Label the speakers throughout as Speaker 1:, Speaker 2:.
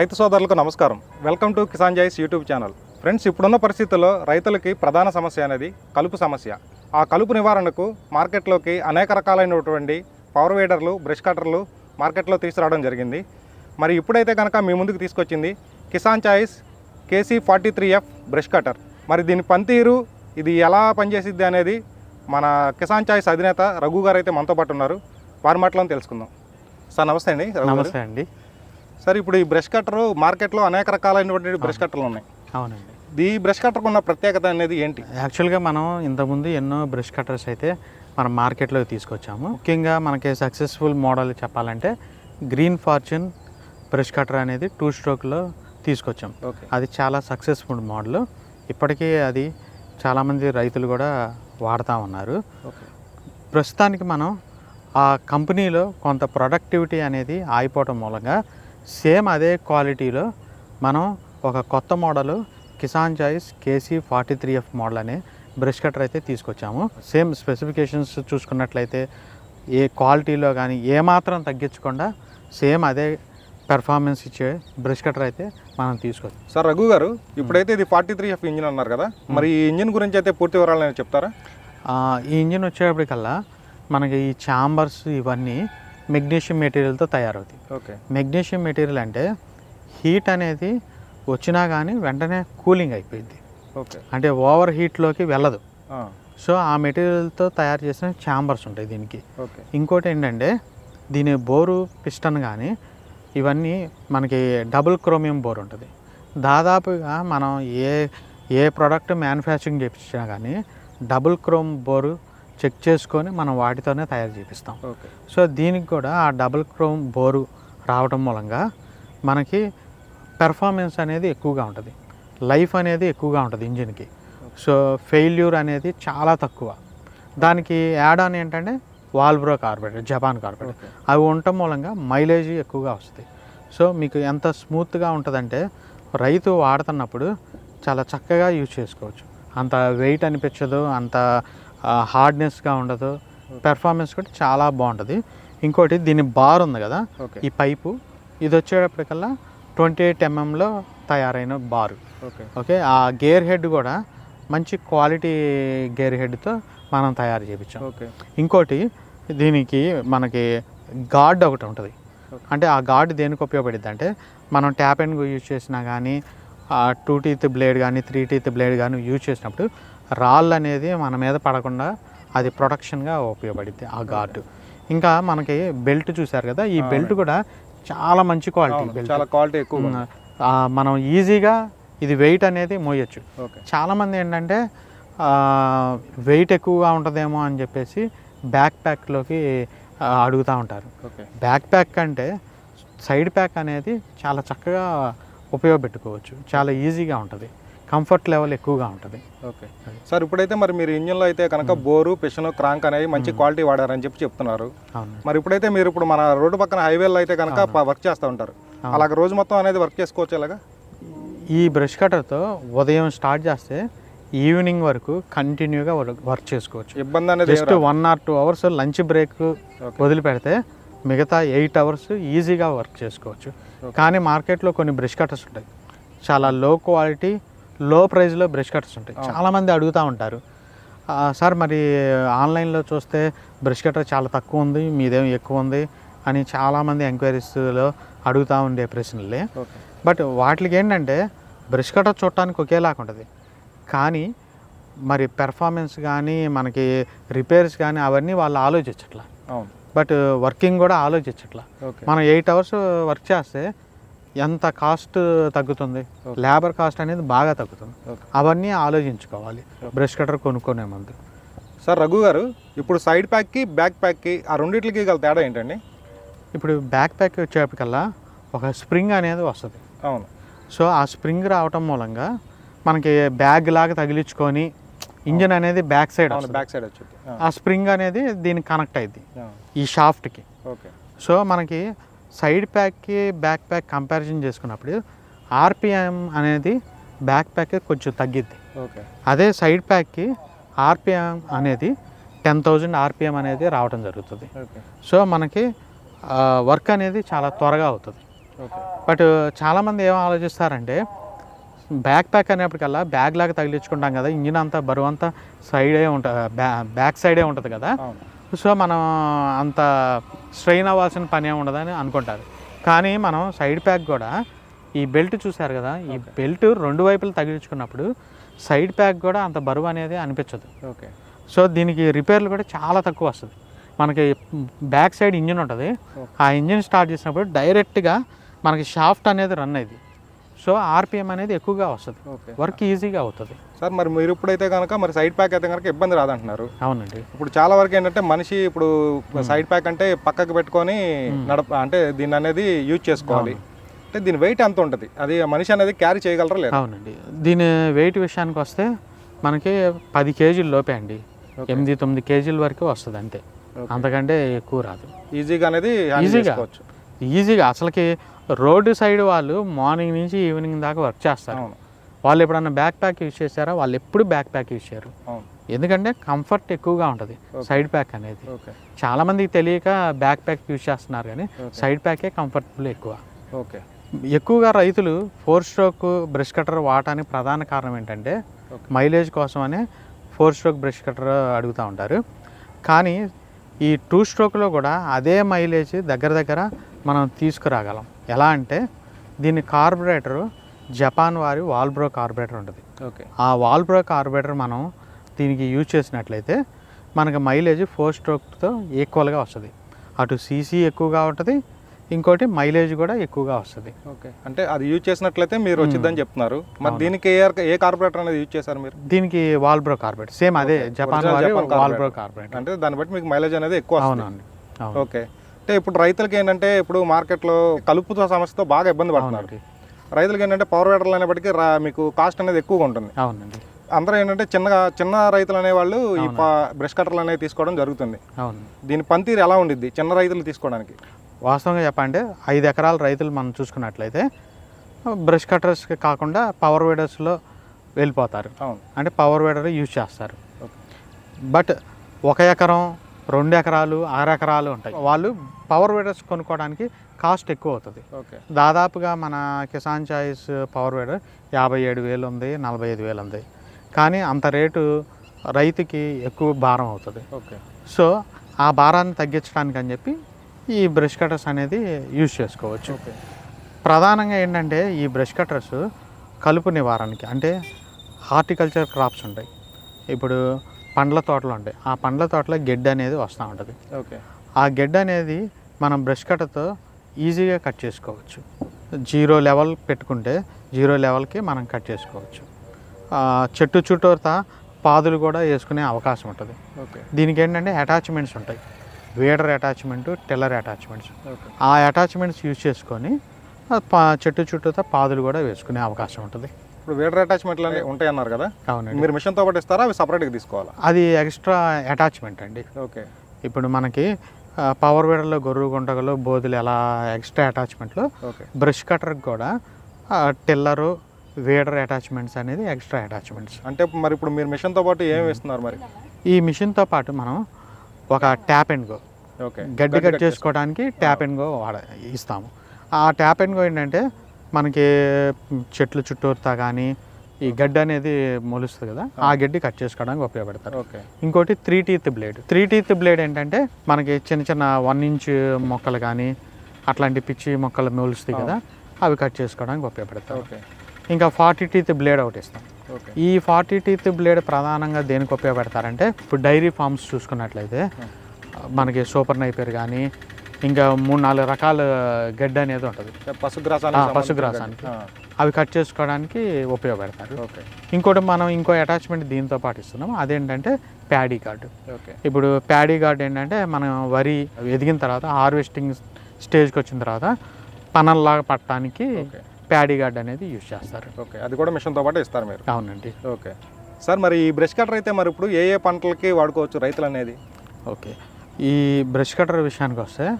Speaker 1: రైతు సోదరులకు నమస్కారం. Welcome to Kisan Choice YouTube channel. Friends ఇప్పుడున్న పరిస్థితుల్లో రైతులకి ప్రధాన సమస్య అనేది కలుపు సమస్య. ఆ కలుపు నివారణకు మార్కెట్లోకి అనేక రకాలైనటువంటి పవర్ వేడర్లు బ్రష్ కట్టర్లు మార్కెట్లో తీసుకురావడం జరిగింది. మరి ఇప్పుడైతే కనుక మీ ముందుకు తీసుకొచ్చింది Kisan Choice KC forty three F brush cutter మరి దీని పనితీరు ఇది ఎలా పనిచేసిద్ది అనేది మన కిసాన్ చాయిస్ అధినేత రఘు గారు అయితే మనతో పాటు ఉన్నారు. వారి మాటలను తెలుసుకుందాం. సార్ నమస్తే అండి
Speaker 2: నమస్తే అండి.
Speaker 1: సార్ ఇప్పుడు ఈ బ్రష్ కట్టర్ మార్కెట్లో అనేక రకాలైనటువంటి బ్రష్ కట్టర్లు ఉన్నాయి.
Speaker 2: అవునండి.
Speaker 1: ఈ బ్రష్ కట్టర్కు ఉన్న ప్రత్యేకత అనేది ఏంటి?
Speaker 2: యాక్చువల్గా మనం ఇంతకుముందు ఎన్నో బ్రష్ కట్టర్స్ అయితే మనం మార్కెట్లోకి తీసుకొచ్చాము. ముఖ్యంగా మనకి సక్సెస్ఫుల్ మోడల్ చెప్పాలంటే గ్రీన్ ఫార్చ్యూన్ బ్రష్ కటర్ అనేది టూ స్ట్రోక్లో తీసుకొచ్చాం.
Speaker 1: ఓకే.
Speaker 2: అది చాలా సక్సెస్ఫుల్ మోడల్. ఇప్పటికీ అది చాలామంది రైతులు కూడా వాడుతూ ఉన్నారు. ప్రస్తుతానికి మనం ఆ కంపెనీలో కొంత ప్రొడక్టివిటీ అనేది ఆగిపోవటం మూలంగా సేమ్ అదే క్వాలిటీలో మనం ఒక కొత్త model Kisan choice KC forty three F model అనే బ్రష్ కటర్ అయితే తీసుకొచ్చాము. సేమ్ స్పెసిఫికేషన్స్ చూసుకున్నట్లయితే ఏ క్వాలిటీలో కానీ ఏమాత్రం తగ్గించకుండా సేమ్ అదే పెర్ఫార్మెన్స్ ఇచ్చే బ్రష్ కటర్ అయితే మనం తీసుకొచ్చాం.
Speaker 1: సార్ రఘు గారు ఇప్పుడైతే ఇది ఫార్టీ త్రీ ఎఫ్ ఇంజిన్ అన్నారు కదా మరి ఈ ఇంజిన్ గురించి అయితే పూర్తి వివరాలు నేను చెప్తారా?
Speaker 2: ఈ ఇంజిన్ వచ్చేటప్పటికల్లా మనకి ఈ ఛాంబర్స్ ఇవన్నీ మెగ్నీషియం మెటీరియల్తో తయారవుతాయి.
Speaker 1: ఓకే.
Speaker 2: మెగ్నీషియం మెటీరియల్ అంటే హీట్ అనేది వచ్చినా కానీ వెంటనే కూలింగ్ అయిపోయింది
Speaker 1: ఓకే.
Speaker 2: అంటే ఓవర్ హీట్లోకి వెళ్ళదు. సో ఆ మెటీరియల్తో తయారు చేసిన ఛాంబర్స్ ఉంటాయి దీనికి.
Speaker 1: ఓకే.
Speaker 2: ఇంకోటి ఏంటంటే దీని బోరు పిస్టన్ కానీ ఇవన్నీ మనకి డబుల్ క్రోమియం బోర్ ఉంటుంది. దాదాపుగా మనం ఏ ఏ ప్రోడక్ట్ మ్యానుఫ్యాక్చరింగ్ చేపించినా కానీ డబుల్ క్రోమ్ బోరు చెక్ చేసుకొని మనం వాటితోనే తయారు చేపిస్తాం. సో దీనికి కూడా ఆ డబుల్ క్రోమ్ బోరు రావడం మూలంగా మనకి పెర్ఫార్మెన్స్ అనేది ఎక్కువగా ఉంటుంది. లైఫ్ అనేది ఎక్కువగా ఉంటుంది ఇంజిన్కి. సో ఫెయిల్యూర్ అనేది చాలా తక్కువ. దానికి యాడ్ ఆన్ ఏంటంటే Walbro carburettor Japan carburettor
Speaker 1: okay.
Speaker 2: అవి ఉండటం మూలంగా మైలేజ్ ఎక్కువగా వస్తుంది. సో మీకు ఎంత స్మూత్గా ఉంటుందంటే రైతు వాడుతున్నప్పుడు చాలా చక్కగా యూజ్ చేసుకోవచ్చు. అంత వెయిట్ అనిపించదు అంత హార్డ్నెస్గా ఉండదు. పెర్ఫార్మెన్స్ కూడా చాలా బాగుంటుంది. ఇంకోటి దీని బార్ ఉంది కదా ఈ పైపు. ఇది వచ్చేటప్పటికల్లా ట్వంటీ ఎయిట్ ఎంఎంలో తయారైన బారు.
Speaker 1: ఓకే.
Speaker 2: ఓకే ఆ గేర్ హెడ్ కూడా మంచి క్వాలిటీ గేర్ హెడ్తో మనం తయారు చేయించాం
Speaker 1: ఓకే.
Speaker 2: ఇంకోటి దీనికి మనకి గార్డ్ ఒకటి ఉంటుంది. అంటే ఆ గార్డ్ దేనికి ఉపయోగపడుద్ది అంటే మనం ట్యాప్ అండ్ యూజ్ చేసినా కానీ టూ టీత్ బ్లేడ్ కానీ త్రీ టీత్ బ్లేడ్ కానీ యూజ్ చేసినప్పుడు రాళ్ళు అనేది మన మీద పడకుండా అది ప్రొటెక్షన్గా ఉపయోగపడుద్ది ఆ గార్డు ఇంకా మనకి బెల్ట్ చూసారు కదా ఈ బెల్ట్ కూడా చాలా మంచి క్వాలిటీ బెల్ట్.
Speaker 1: చాలా క్వాలిటీ ఎక్కువ.
Speaker 2: మనం ఈజీగా ఇది వెయిట్ అనేది మోయొచ్చు. చాలామంది ఏంటంటే వెయిట్ ఎక్కువగా ఉంటుందేమో అని చెప్పేసి బ్యాక్ ప్యాక్లోకి అడుగుతూ ఉంటారు.
Speaker 1: ఓకే.
Speaker 2: బ్యాక్ ప్యాక్ అంటే సైడ్ ప్యాక్ అనేది చాలా చక్కగా ఉపయోగపెట్టుకోవచ్చు. చాలా ఈజీగా ఉంటుంది. కంఫర్ట్ లెవెల్ ఎక్కువగా ఉంటుంది.
Speaker 1: ఓకే. సార్ ఇప్పుడైతే మరి మీరు ఇంజిన్లో అయితే కనుక బోరు పిషన్ క్రాంక్ అనేవి మంచి క్వాలిటీ వాడారని చెప్పి చెప్తున్నారు. మరి ఇప్పుడైతే మీరు ఇప్పుడు మన రోడ్డు పక్కన హైవేలో అయితే కనుక వర్క్ చేస్తూ ఉంటారు. అలాగ రోజు మొత్తం అనేది వర్క్ చేసుకోవచ్చు ఇలాగా
Speaker 2: ఈ బ్రష్ కటర్తో ఉదయం స్టార్ట్ చేస్తే ఈవినింగ్ వరకు కంటిన్యూగా వర్క్ చేసుకోవచ్చు.
Speaker 1: ఇబ్బంది అనేది
Speaker 2: just. One or two hours lunch break వదిలిపెడితే మిగతా ఎయిట్ అవర్స్ ఈజీగా వర్క్ చేసుకోవచ్చు. కానీ మార్కెట్లో కొన్ని బ్రష్ కట్టర్స్ ఉంటాయి. చాలా లో క్వాలిటీ లో ప్రైస్లో బ్రష్ కట్టర్స్ ఉంటాయి. చాలామంది అడుగుతూ ఉంటారు. "ఆ, సార్ మరి ఆన్లైన్లో చూస్తే బ్రష్ కట్టర్ చాలా తక్కువ ఉంది మీదేం ఎక్కువ ఉంది అని చాలామంది ఎంక్వైరీస్లో అడుగుతూ ఉండే ప్రశ్నలే. బట్ వాటికి ఏంటంటే బ్రష్ కటర్ చూడటానికి ఒకేలాగా ఉంటుంది. కానీ మరి పెర్ఫార్మెన్స్ కానీ మనకి రిపేర్స్ కానీ అవన్నీ వాళ్ళు ఆలోచించట్లా. బట్ వర్కింగ్ కూడా ఆలోచించట్లా. మనం ఎయిట్ అవర్స్ వర్క్ చేస్తే ఎంత కాస్ట్ తగ్గుతుంది? లేబర్ కాస్ట్ అనేది బాగా తగ్గుతుంది. అవన్నీ ఆలోచించుకోవాలి. బ్రష్ కటర్ కొనుక్కునే ముందు.
Speaker 1: సార్ రఘు గారు ఇప్పుడు సైడ్ ప్యాక్కి బ్యాక్ ప్యాక్కి ఆ రెండింటికి గల తేడా ఏంటండి?
Speaker 2: ఇప్పుడు బ్యాక్ ప్యాక్ వచ్చేప్పటికల్లా ఒక స్ప్రింగ్ అనేది వస్తుంది.
Speaker 1: అవును.
Speaker 2: సో ఆ స్ప్రింగ్ రావటం మూలంగా మనకి బ్యాగ్ లాగా తగిలించుకొని ఇంజన్ అనేది బ్యాక్ సైడ్
Speaker 1: బ్యాక్ సైడ్ వచ్చి
Speaker 2: ఆ. స్ప్రింగ్ అనేది దీనికి కనెక్ట్ అయింది ఈ షాఫ్ట్కి.
Speaker 1: ఓకే.
Speaker 2: సో మనకి సైడ్ ప్యాక్కి బ్యాక్ ప్యాక్ కంపారిజన్ చేసుకున్నప్పుడు ఆర్పిఎం అనేది బ్యాక్ ప్యాక్ కొంచెం తగ్గిద్ది.
Speaker 1: ఓకే.
Speaker 2: అదే సైడ్ ప్యాక్కి ఆర్పిఎం అనేది టెన్ థౌజండ్ ఆర్పిఎం అనేది రావడం జరుగుతుంది. సో మనకి వర్క్ అనేది చాలా త్వరగా అవుతుంది. బట్ చాలామంది ఏం ఆలోచిస్తారంటే బ్యాక్ ప్యాక్ అనేప్పటికల్లా బ్యాగ్ లాగా తగిలించుకుంటాం కదా ఇంజిన్ అంతా బరువు అంతా సైడే ఉంటుంది బ్యాక్ సైడే ఉంటుంది కదా. సో మనం అంత స్ట్రెయిన్ అవ్వాల్సిన పని ఏమి ఉండదని అనుకుంటారు. కానీ మనం సైడ్ ప్యాక్ కూడా ఈ బెల్ట్ చూసారు కదా ఈ బెల్ట్ రెండు వైపులు తగిలించుకున్నప్పుడు సైడ్ ప్యాక్ కూడా అంత బరువు అనేది అనిపించదు.
Speaker 1: ఓకే
Speaker 2: సో దీనికి రిపేర్లు కూడా చాలా తక్కువ వస్తుంది. మనకి బ్యాక్ సైడ్ ఇంజిన్ ఉంటుంది. ఆ ఇంజిన్ స్టార్ట్ చేసినప్పుడు డైరెక్ట్గా మనకి షాఫ్ట్ అనేది రన్ అయింది సో ఆర్పిఎం అనేది ఎక్కువగా వస్తుంది. వర్క్ ఈజీగా అవుతుంది.
Speaker 1: సార్ మరి మీరు ఇప్పుడైతే కనుక మరి సైడ్ ప్యాక్ అయితే కనుక ఇబ్బంది రాదంటున్నారు.
Speaker 2: అవునండి.
Speaker 1: ఇప్పుడు చాలా వరకు ఏంటంటే మనిషి ఇప్పుడు సైడ్ ప్యాక్ అంటే పక్కకు పెట్టుకొని నడప అంటే దీన్ని అనేది యూజ్ చేసుకోవాలి. అంటే దీని వెయిట్ ఎంత ఉంటుంది? అది మనిషి అనేది క్యారీ చేయగలరా లేదా?
Speaker 2: అవునండి. దీని వెయిట్ విషయానికి వస్తే మనకి పది కేజీల లోపే అండి. ఎనిమిది తొమ్మిది కేజీల వరకు వస్తుంది అంతే. అంతకంటే ఎక్కువ రాదు.
Speaker 1: ఈజీగా అనేది
Speaker 2: ఈజీగా. ఈజీగా. అసలుకి రోడ్డు సైడ్ వాళ్ళు మార్నింగ్ నుంచి ఈవినింగ్ దాకా వర్క్ చేస్తారు. వాళ్ళు ఎప్పుడన్నా బ్యాక్ ప్యాక్ యూజ్ చేశారా? వాళ్ళు ఎప్పుడు బ్యాక్ ప్యాక్ యూజ్ చేయరు. ఎందుకంటే కంఫర్ట్ ఎక్కువగా ఉంటుంది సైడ్ ప్యాక్ అనేది.
Speaker 1: ఓకే.
Speaker 2: చాలామందికి తెలియక బ్యాక్ ప్యాక్ యూజ్ చేస్తున్నారు కానీ సైడ్ ప్యాకే కంఫర్టబుల్ ఎక్కువ.
Speaker 1: ఓకే.
Speaker 2: ఎక్కువగా రైతులు ఫోర్ స్ట్రోక్ బ్రష్ కటర్ వాడటానికి ప్రధాన కారణం ఏంటంటే. మైలేజ్ కోసమనే ఫోర్ స్ట్రోక్ బ్రష్ కటర్ అడుగుతూ ఉంటారు. కానీ ఈ టూ స్ట్రోక్లో కూడా అదే మైలేజ్ దగ్గర దగ్గర మనం తీసుకురాగలం. ఎలా అంటే దీని కార్బొరేటరు జపాన్ వారి వాల్బ్రో కార్బొరేటర్ ఉంటుంది.
Speaker 1: ఓకే.
Speaker 2: ఆ వాల్బ్రో కార్బొరేటర్ మనం దీనికి యూజ్ చేసినట్లయితే మనకి మైలేజ్ ఫోర్ స్ట్రోక్తో ఈక్వల్గా వస్తుంది. అటు సీసీ ఎక్కువగా ఉంటుంది ఇంకోటి మైలేజ్ కూడా ఎక్కువగా వస్తుంది.
Speaker 1: ఓకే. అంటే అది యూజ్ చేసినట్లయితే మీరు వచ్చిందని చెప్తున్నారు. మరి దీనికి ఏ ఏ కార్పొరేటర్ అనేది యూజ్ చేశారు మీరు?
Speaker 2: దీనికి వాల్బ్రో కార్బొరేటర్. సేమ్ అదే జపాన్ వాల్బ్రో
Speaker 1: కార్బొరేటర్.
Speaker 2: కార్బొరేటర్.
Speaker 1: అంటే దాన్ని బట్టి మీకు మైలేజ్ అనేది ఎక్కువ
Speaker 2: అవునండి. అవును.
Speaker 1: ఓకే. అంటే ఇప్పుడు రైతులకి ఏంటంటే ఇప్పుడు మార్కెట్లో కలుపుతో సమస్యతో బాగా ఇబ్బంది పడుతున్నారు. రైతులకి ఏంటంటే పవర్ వేటర్లు అనేప్పటికీ రా మీకు కాస్ట్ అనేది ఎక్కువగా ఉంటుంది.
Speaker 2: అవునండి.
Speaker 1: అందరూ ఏంటంటే చిన్నగా చిన్న రైతులు అనేవాళ్ళు ఈ బ్రష్ కట్టర్లు అనేవి తీసుకోవడం జరుగుతుంది.
Speaker 2: అవును.
Speaker 1: దీని పనితీరు ఎలా ఉండిద్ది? చిన్న రైతులు తీసుకోవడానికి.
Speaker 2: వాస్తవంగా చెప్పంటే ఐదు ఎకరాల రైతులు మనం చూసుకున్నట్లయితే బ్రష్ కట్టర్స్కి కాకుండా పవర్ వేడర్స్లో వెళ్ళిపోతారు.
Speaker 1: అవును.
Speaker 2: అంటే పవర్ వేడర్ యూజ్ చేస్తారు. బట్ ఒక ఎకరం రెండు ఎకరాలు అర ఎకరాలు ఉంటాయి. వాళ్ళు పవర్ వేడర్స్ కొనుక్కోవడానికి కాస్ట్ ఎక్కువ అవుతుంది.
Speaker 1: ఓకే.
Speaker 2: దాదాపుగా మన కిసాన్ చాయిస్ పవర్ వేడర్ యాభై ఏడు వేలు ఉంది నలభై ఐదు వేలు ఉంది. కానీ అంత రేటు రైతుకి ఎక్కువ భారం అవుతుంది.
Speaker 1: ఓకే.
Speaker 2: సో ఆ భారాన్ని తగ్గించడానికి అని చెప్పి ఈ బ్రష్ కటర్స్ అనేది యూజ్ చేసుకోవచ్చు.
Speaker 1: ఓకే.
Speaker 2: ప్రధానంగా ఏంటంటే ఈ బ్రష్ కట్టర్స్ కలుపు నివారణకి అంటే హార్టికల్చర్ క్రాప్స్ ఉంటాయి. ఇప్పుడు పండ్ల తోటలు ఉంటాయి. ఆ పండ్ల తోటలో గెడ్డ అనేది వస్తూ ఉంటుంది.
Speaker 1: ఓకే.
Speaker 2: ఆ గెడ్డ అనేది మనం బ్రష్ కట్టర్తో ఈజీగా కట్ చేసుకోవచ్చు. జీరో లెవెల్ పెట్టుకుంటే జీరో లెవెల్కి మనం కట్ చేసుకోవచ్చు. చెట్టు చుట్టూతా పాదులు కూడా వేసుకునే అవకాశం ఉంటుంది.
Speaker 1: ఓకే.
Speaker 2: దీనికి ఏంటంటే అటాచ్మెంట్స్ ఉంటాయి. Weeder attachment tiller attachments. ఆ అటాచ్మెంట్స్ యూజ్ చేసుకొని చెట్టు చుట్టూతా పాదులు కూడా వేసుకునే అవకాశం ఉంటుంది.
Speaker 1: ఇప్పుడు వేడర్ అటాచ్మెంట్లు అనేవి ఉంటాయి అన్నారు కదా?
Speaker 2: అవునండి.
Speaker 1: మీరు మిషన్తో పాటు ఇస్తారా? అవి సపరేట్గా తీసుకోవాలా?
Speaker 2: అది ఎక్స్ట్రా అటాచ్మెంట్ అండి.
Speaker 1: ఓకే.
Speaker 2: ఇప్పుడు మనకి పవర్ వీడర్లో గొర్రు గుంటగలు బోధులు ఎలా ఎక్స్ట్రా అటాచ్మెంట్లో
Speaker 1: ఓకే.
Speaker 2: బ్రష్ కటర్కి కూడా టిల్లరు వేడర్ అటాచ్మెంట్స్ అనేది ఎక్స్ట్రా అటాచ్మెంట్స్
Speaker 1: అంటే మరి ఇప్పుడు మీరు మిషన్తో పాటు ఏమి ఇస్తున్నారు మరి?
Speaker 2: ఈ మిషన్తో పాటు మనం ఒక ట్యాప్ అండ్ గో
Speaker 1: ఓకే.
Speaker 2: గడ్డి కట్ చేసుకోవడానికి ట్యాప్ అండ్ గో వాడ ఇస్తాము. ఆ ట్యాప్ అండ్ గో ఏంటంటే మనకి చెట్లు చుట్టూరుతా కానీ ఈ గడ్డి అనేది మొలుస్తుంది కదా ఆ గడ్డి కట్ చేసుకోవడానికి ఉపయోగపడతారు.
Speaker 1: ఓకే.
Speaker 2: ఇంకోటి three teeth blade three teeth blade ఏంటంటే మనకి చిన్న చిన్న వన్ ఇంచ్ మొక్కలు కానీ అట్లాంటి పిచ్చి మొక్కలు మొలుస్తాయి కదా అవి కట్ చేసుకోవడానికి ఉపయోగపడతాయి
Speaker 1: ఓకే.
Speaker 2: ఇంకా ఫార్టీ టీత్ బ్లేడ్ ఒకటి ఇస్తాం. ఈ ఫార్టీ టీత్ బ్లేడ్ ప్రధానంగా దేనికి ఉపయోగపెడతారంటే ఇప్పుడు డైరీ ఫార్మ్స్ చూసుకున్నట్లయితే మనకి సూపర్ నైపర్ కానీ ఇంకా మూడు నాలుగు రకాల గడ్డి అనేది ఉంటుంది.
Speaker 1: పశుగ్రాసానికి
Speaker 2: పశుగ్రాసానికి. అవి కట్ చేసుకోవడానికి ఉపయోగపెడతారు.
Speaker 1: ఓకే.
Speaker 2: ఇంకోటి మనం ఇంకో అటాచ్మెంట్ దీంతో పాటు ఇస్తున్నాం అదేంటంటే ప్యాడీ
Speaker 1: ఓకే.
Speaker 2: ఇప్పుడు ప్యాడీ గార్డ్ ఏంటంటే మనం వరి ఎదిగిన తర్వాత హార్వెస్టింగ్ స్టేజ్కి వచ్చిన తర్వాత పనల్లాగా పట్టడానికి ప్యాడీ గార్డ్ అనేది యూజ్ చేస్తారు.
Speaker 1: ఓకే. అది కూడా మిషన్తో పాటు ఇస్తారు మీరు?
Speaker 2: అవునండి.
Speaker 1: ఓకే. సార్ మరి ఈ బ్రష్ కటర్ అయితే మరి ఇప్పుడు ఏ ఏ పంటలకి వాడుకోవచ్చు రైతులు అనేది
Speaker 2: ఓకే. ఈ బ్రష్ కటర్ విషయానికి వస్తే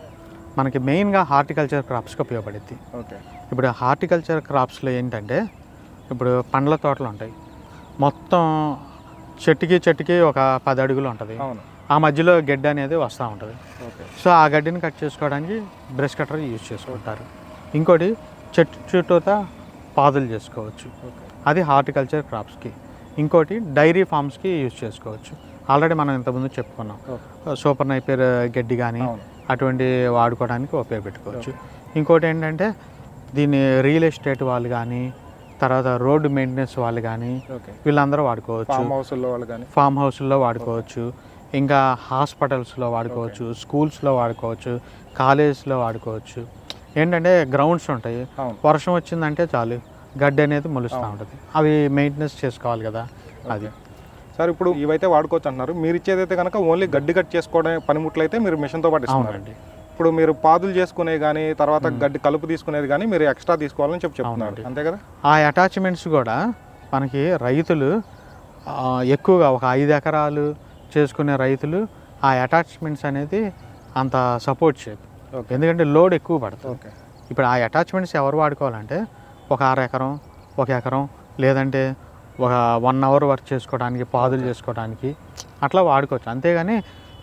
Speaker 2: మనకి మెయిన్గా హార్టికల్చర్ క్రాప్స్కి ఉపయోగపడుద్ది.
Speaker 1: ఓకే.
Speaker 2: ఇప్పుడు హార్టికల్చర్ క్రాప్స్లో ఏంటంటే ఇప్పుడు పండ్ల తోటలు ఉంటాయి. మొత్తం చెట్టుకి చెట్టుకి ఒక పది అడుగులు ఉంటుంది. ఆ మధ్యలో గడ్డి అనేది వస్తూ ఉంటుంది. సో ఆ గడ్డిని కట్ చేసుకోవడానికి బ్రష్ కటర్ యూజ్ చేసుకుంటారు. ఇంకోటి చెట్టు చుట్టూతా పాదులు చేసుకోవచ్చు. అది హార్టికల్చర్ క్రాప్స్కి. ఇంకోటి డైరీ ఫార్మ్స్కి యూజ్ చేసుకోవచ్చు. ఆల్రెడీ మనం ఇంతకుముందు చెప్పుకున్నాం. సూపర్ నైపర్ గడ్డి కానీ అటువంటి వాడుకోవడానికి ఉపయోగపెట్టుకోవచ్చు ఇంకోటి ఏంటంటే దీన్ని రియల్ ఎస్టేట్ వాళ్ళు కానీ తర్వాత రోడ్డు మెయింటెనెన్స్ వాళ్ళు కానీ వీళ్ళందరూ వాడుకోవచ్చు.
Speaker 1: ఫామ్ హౌస్లో వాళ్ళు కానీ
Speaker 2: ఫామ్ హౌస్లో వాడుకోవచ్చు. ఇంకా హాస్పిటల్స్లో వాడుకోవచ్చు స్కూల్స్లో వాడుకోవచ్చు కాలేజెస్లో వాడుకోవచ్చు. ఏంటంటే గ్రౌండ్స్ ఉంటాయి. వర్షం వచ్చిందంటే చాలు. గడ్డి అనేది మొలుస్తూ ఉంటుంది. అవి మెయింటెనెన్స్ చేసుకోవాలి కదా అది.
Speaker 1: సార్ ఇప్పుడు ఇవైతే వాడుకోవచ్చు అంటున్నారు మీరు ఇచ్చేదైతే కనుక ఓన్లీ గడ్డి కట్ చేసుకోవడం పనిముట్లు అయితే మీరు మిషన్తో పాటు ఇస్తున్నారు.
Speaker 2: అవునండి.
Speaker 1: ఇప్పుడు మీరు పాదులు చేసుకునేవి కానీ తర్వాత గడ్డి కలుపు తీసుకునేది కానీ మీరు ఎక్స్ట్రా తీసుకోవాలని చెప్పి చెప్తున్నారు. అంతే కదా?
Speaker 2: ఆ అటాచ్మెంట్స్ కూడా మనకి రైతులు ఎక్కువగా ఒక ఐదు ఎకరాలు చేసుకునే రైతులు ఆ అటాచ్మెంట్స్ అనేది అంత సపోర్ట్ చేయదు.
Speaker 1: ఓకే.
Speaker 2: ఎందుకంటే లోడ్ ఎక్కువ పడుతుంది.
Speaker 1: ఓకే.
Speaker 2: ఇప్పుడు ఆ అటాచ్మెంట్స్ ఎవరు వాడుకోవాలంటే ఒక అర ఎకరం ఒక ఎకరం లేదంటే ఒక వన్ అవర్ వర్క్ చేసుకోవడానికి పాదులు చేసుకోవడానికి అట్లా వాడుకోవచ్చు. అంతేగాని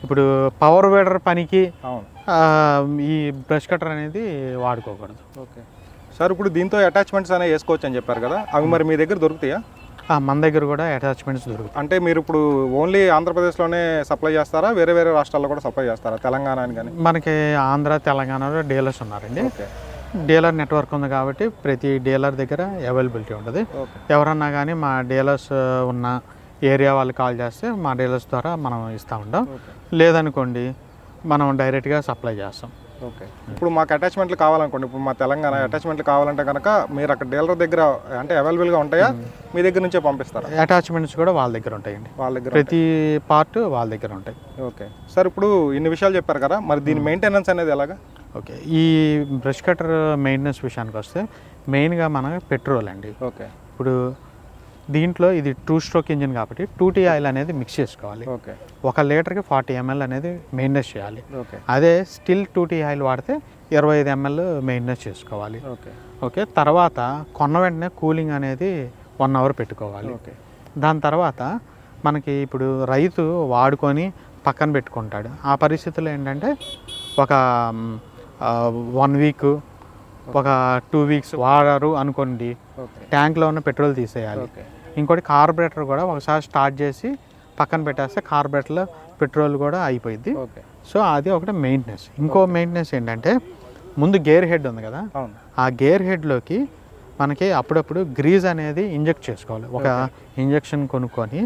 Speaker 2: ఇప్పుడు పవర్ వేడర్ పనికి ఈ బ్రష్ కటర్ అనేది వాడుకోకూడదు.
Speaker 1: ఓకే. సార్ ఇప్పుడు దీంతో అటాచ్మెంట్స్ అనేవి వేసుకోవచ్చు అని చెప్పారు కదా అవి మరి మీ దగ్గర దొరుకుతాయా?
Speaker 2: మన దగ్గర కూడా అటాచ్మెంట్స్ దొరుకుతాయి.
Speaker 1: అంటే మీరు ఇప్పుడు ఓన్లీ ఆంధ్రప్రదేశ్లోనే సప్లై చేస్తారా? వేరే వేరే రాష్ట్రాల్లో కూడా సప్లై చేస్తారా? తెలంగాణ అని కానీ
Speaker 2: మనకి ఆంధ్ర తెలంగాణలో డీలర్స్ ఉన్నారండి.
Speaker 1: ఓకే.
Speaker 2: డీలర్ నెట్వర్క్ ఉంది కాబట్టి ప్రతి డీలర్ దగ్గర అవైలబిలిటీ ఉంటుంది. ఎవరన్నా కానీ మా డీలర్స్ ఉన్న ఏరియా వాళ్ళు కాల్ చేస్తే మా డీలర్స్ ద్వారా మనం ఇస్తూ ఉంటాం. లేదనుకోండి మనం డైరెక్ట్గా సప్లై చేస్తాం.
Speaker 1: ఓకే. ఇప్పుడు మాకు అటాచ్మెంట్లు కావాలనుకోండి ఇప్పుడు మా తెలంగాణ అటాచ్మెంట్లు కావాలంటే కనుక మీరు అక్కడ డీలర్ దగ్గర అంటే అవైలబుల్గా ఉంటాయా? మీ దగ్గర నుంచే పంపిస్తారా?
Speaker 2: అటాచ్మెంట్స్ కూడా వాళ్ళ దగ్గర ఉంటాయండి.
Speaker 1: వాళ్ళ దగ్గర
Speaker 2: ప్రతి పార్ట్ వాళ్ళ దగ్గర ఉంటాయి.
Speaker 1: ఓకే. సార్ ఇప్పుడు ఇన్ని విషయాలు చెప్పారు కదా మరి దీని మెయింటెనెన్స్ అనేది ఎలాగా?
Speaker 2: ఓకే. ఈ బ్రష్ కటర్ మెయింటెనెన్స్ విషయానికి వస్తే మెయిన్గా మన పెట్రోల్ అండి.
Speaker 1: ఓకే.
Speaker 2: ఇప్పుడు దీంట్లో ఇది టూ స్ట్రోక్ ఇంజిన్ కాబట్టి టూ టీ ఆయిల్ అనేది మిక్స్ చేసుకోవాలి.
Speaker 1: ఓకే.
Speaker 2: ఒక లీటర్కి ఫార్టీ ఎంఎల్ అనేది మెయింటెనెన్స్ చేయాలి.
Speaker 1: ఓకే.
Speaker 2: అదే స్టిల్ టూ టీ ఆయిల్ వాడితే ఇరవై ఐదు ఎంఎల్ మెయింటెనెన్స్ చేసుకోవాలి.
Speaker 1: ఓకే.
Speaker 2: ఓకే. తర్వాత కొన్న వెంటనే కూలింగ్ అనేది వన్ అవర్ పెట్టుకోవాలి.
Speaker 1: ఓకే.
Speaker 2: దాని తర్వాత మనకి ఇప్పుడు రైతు వాడుకొని పక్కన పెట్టుకుంటాడు. ఆ పరిస్థితుల్లో ఏంటంటే ఒక వన్ వీక్ ఒక టూ వీక్స్ వాడరు అనుకోండి ట్యాంక్లో ఉన్న పెట్రోల్ తీసేయాలి. ఇంకోటి కార్బొరేటర్ కూడా ఒకసారి స్టార్ట్ చేసి పక్కన పెట్టేస్తే కార్బొరేటర్లో పెట్రోల్ కూడా అయిపోయింది సో అది ఒకటి మెయింటెనెన్స్ ఇంకో మెయింటెనెన్స్ ఏంటంటే ముందు గేర్ హెడ్ ఉంది కదా ఆ గేర్ హెడ్లోకి మనకి అప్పుడప్పుడు గ్రీజ్ అనేది ఇంజెక్ట్ చేసుకోవాలి. ఒక ఇంజెక్షన్ కొనుక్కొని.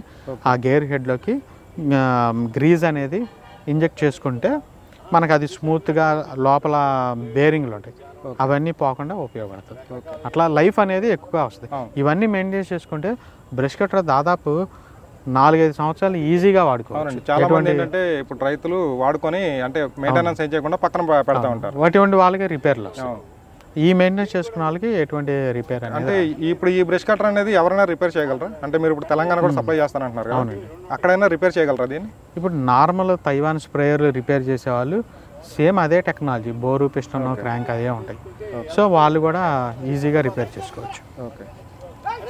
Speaker 2: ఆ గేర్ హెడ్లోకి గ్రీజ్ అనేది ఇంజెక్ట్ చేసుకుంటే మనకు అది స్మూత్గా లోపల బేరింగ్లు ఉంటాయి. అవన్నీ పోకుండా ఉపయోగపడుతుంది. అట్లా లైఫ్ అనేది ఎక్కువగా వస్తుంది. ఇవన్నీ మెయింటైన్ చేసుకుంటే బ్రష్ కట్టర్ దాదాపు నాలుగైదు సంవత్సరాలు ఈజీగా వాడుకోవచ్చు.
Speaker 1: అవునండి. చాలా మంది ఏంటంటే ఇప్పుడు రైతులు వాడుకొని అంటే మెయింటెనెన్స్ ఏం చేయకుండా పక్కన పెడతా ఉంటారు.
Speaker 2: అటువంటి వాళ్ళకి రిపేర్లు. ఈ మెయింటెనెన్స్ చేసుకున్న వాళ్ళకి ఎటువంటి రిపేర్
Speaker 1: అంటే ఇప్పుడు ఈ బ్రష్ కటర్ అనేది ఎవరైనా రిపేర్ చేయగలరా? అంటే మీరు ఇప్పుడు తెలంగాణ కూడా సప్లై చేస్తానంటున్నారు
Speaker 2: అవునండి.
Speaker 1: అక్కడైనా రిపేర్ చేయగలరా దీన్ని?
Speaker 2: ఇప్పుడు నార్మల్ తైవాన్ స్ప్రేయర్లు రిపేర్ చేసేవాళ్ళు సేమ్ అదే టెక్నాలజీ బోరు పిస్టన్ క్రాంక్ అదే ఉంటాయి. సో వాళ్ళు కూడా ఈజీగా రిపేర్ చేసుకోవచ్చు.
Speaker 1: ఓకే.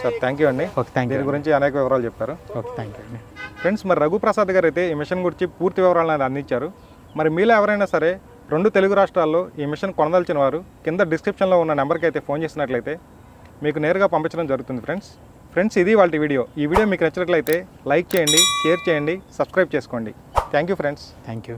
Speaker 1: సార్ థ్యాంక్ యూ అండి.
Speaker 2: ఓకే థ్యాంక్ యూ
Speaker 1: దీని గురించి అనేక వివరాలు చెప్పారు.
Speaker 2: ఓకే థ్యాంక్ యూ అండి.
Speaker 1: ఫ్రెండ్స్ మరి రఘుప్రసాద్ గారు అయితే ఈ మిషన్ గురించి పూర్తి వివరాలను అనేది అందించారు. మరి మీలో ఎవరైనా సరే రెండు తెలుగు రాష్ట్రాల్లో ఈ మిషన్ కొనదలిచిన వారు కింద డిస్క్రిప్షన్లో ఉన్న నెంబర్కి అయితే ఫోన్ చేసినట్లయితే మీకు నేరుగా పంపించడం జరుగుతుంది ఫ్రెండ్స్. ఫ్రెండ్స్ ఇది వాళ్ళ వీడియో. ఈ వీడియో మీకు నచ్చినట్లయితే లైక్ చేయండి షేర్ చేయండి సబ్స్క్రైబ్ చేసుకోండి. Thank you friends.
Speaker 2: Thank you.